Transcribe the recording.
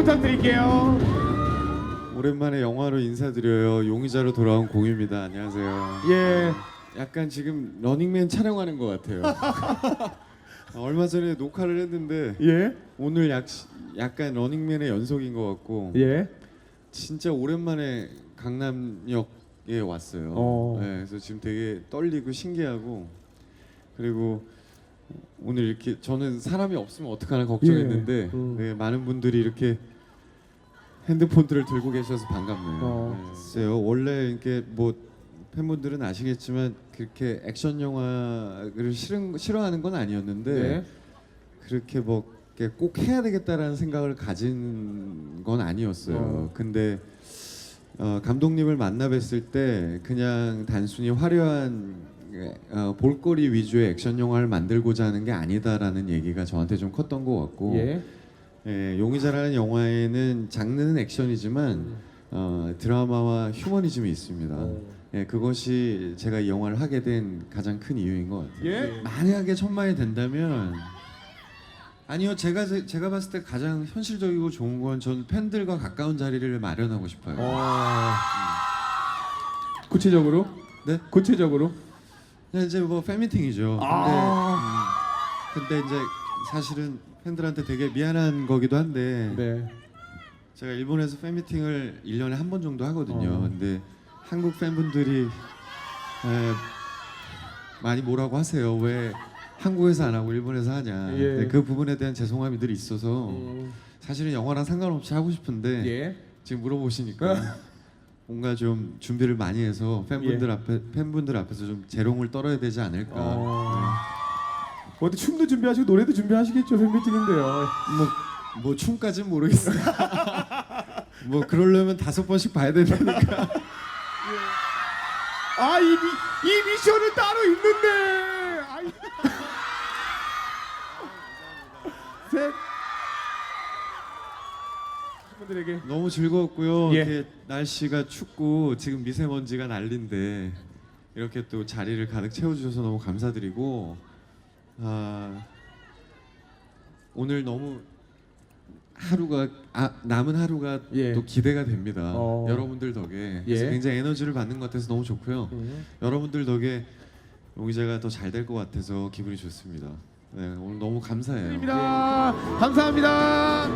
부탁드릴게요. 오랜만에 영화로 인사드려요. 용의자로 돌아온 공유입니다. 안녕하세요. 예. 약간 지금 러닝맨 촬영하는 것 같아요. 아, 얼마 전에 녹화를 했는데 예. 오늘 약, 약간 러닝맨의 연속인 것 같고 예. 진짜 오랜만에 강남역에 왔어요. 어. 네, 그래서 지금 되게 떨리고 신기하고 그리고 오늘 이렇게 저는 사람이 없으면 어떡하나 걱정했는데 예. 음. 네, 많은 분들이 이렇게 핸드폰들을 들고 계셔서 반갑네요. 어. 네. 글쎄요, 원래 이렇게 뭐 팬분들은 아시겠지만 그렇게 액션 영화를 싫은, 싫어하는 건 아니었는데 네. 그렇게 뭐 꼭 해야 되겠다라는 생각을 가진 건 아니었어요. 어. 근데 어, 감독님을 만나 뵀을 때 그냥 단순히 화려한 어, 볼거리 위주의 액션 영화를 만들고자 하는 게 아니다라는 얘기가 저한테 좀 컸던 것 같고 예. 예, 용의자라는 영화에는 장르는 액션이지만 어, 드라마와 휴머니즘이 있습니다. 어. 예, 그것이 제가 이 영화를 하게 된 가장 큰 이유인 것 같아요. 예. 만약에 천만이 된다면 아니요 제가 제- 제가 봤을 때 가장 현실적이고 좋은 건 전 팬들과 가까운 자리를 마련하고 싶어요. 어. 구체적으로? 네? 구체적으로? 그냥 이제 뭐 팬미팅이죠. 근데 아. 음, 근데 이제 사실은 팬들한테 되게 미안한 거기도 한데 네. 제가 일본에서 팬미팅을 1년에 한 번 정도 하거든요. 어. 근데 한국 팬분들이 에, 많이 뭐라고 하세요. 왜 한국에서 안 하고 일본에서 하냐. 예. 근데 그 부분에 대한 죄송함이 늘 있어서 음. 사실은 영화랑 상관없이 하고 싶은데 예. 지금 물어보시니까 뭔가 좀 준비를 많이 해서 팬분들 예. 앞에 팬분들 앞에서 좀 재롱을 떨어야 되지 않을까. 어. 어디 춤도 준비하시고 노래도 준비하시겠죠 팬미팅인데요. 네. 뭐, 뭐 춤까지는 모르겠어요. 뭐 그러려면 다섯 번씩 봐야 되니까. 아이 미, 이 미션은 따로 있는데. 아이. 셋. 분들에게 너무 즐거웠고요. 예. 이렇게 날씨가 춥고 지금 미세먼지가 난린데 이렇게 또 자리를 가득 채워주셔서 너무 감사드리고 아, 오늘 너무 하루가 아, 남은 하루가 예. 또 기대가 됩니다. 어. 여러분들 덕에 그래서 예. 굉장히 에너지를 받는 것 같아서 너무 좋고요. 음. 여러분들 덕에 용의자가 더 잘 될 것 같아서 기분이 좋습니다. 네, 오늘 너무 감사해요. 드립니다. 감사합니다.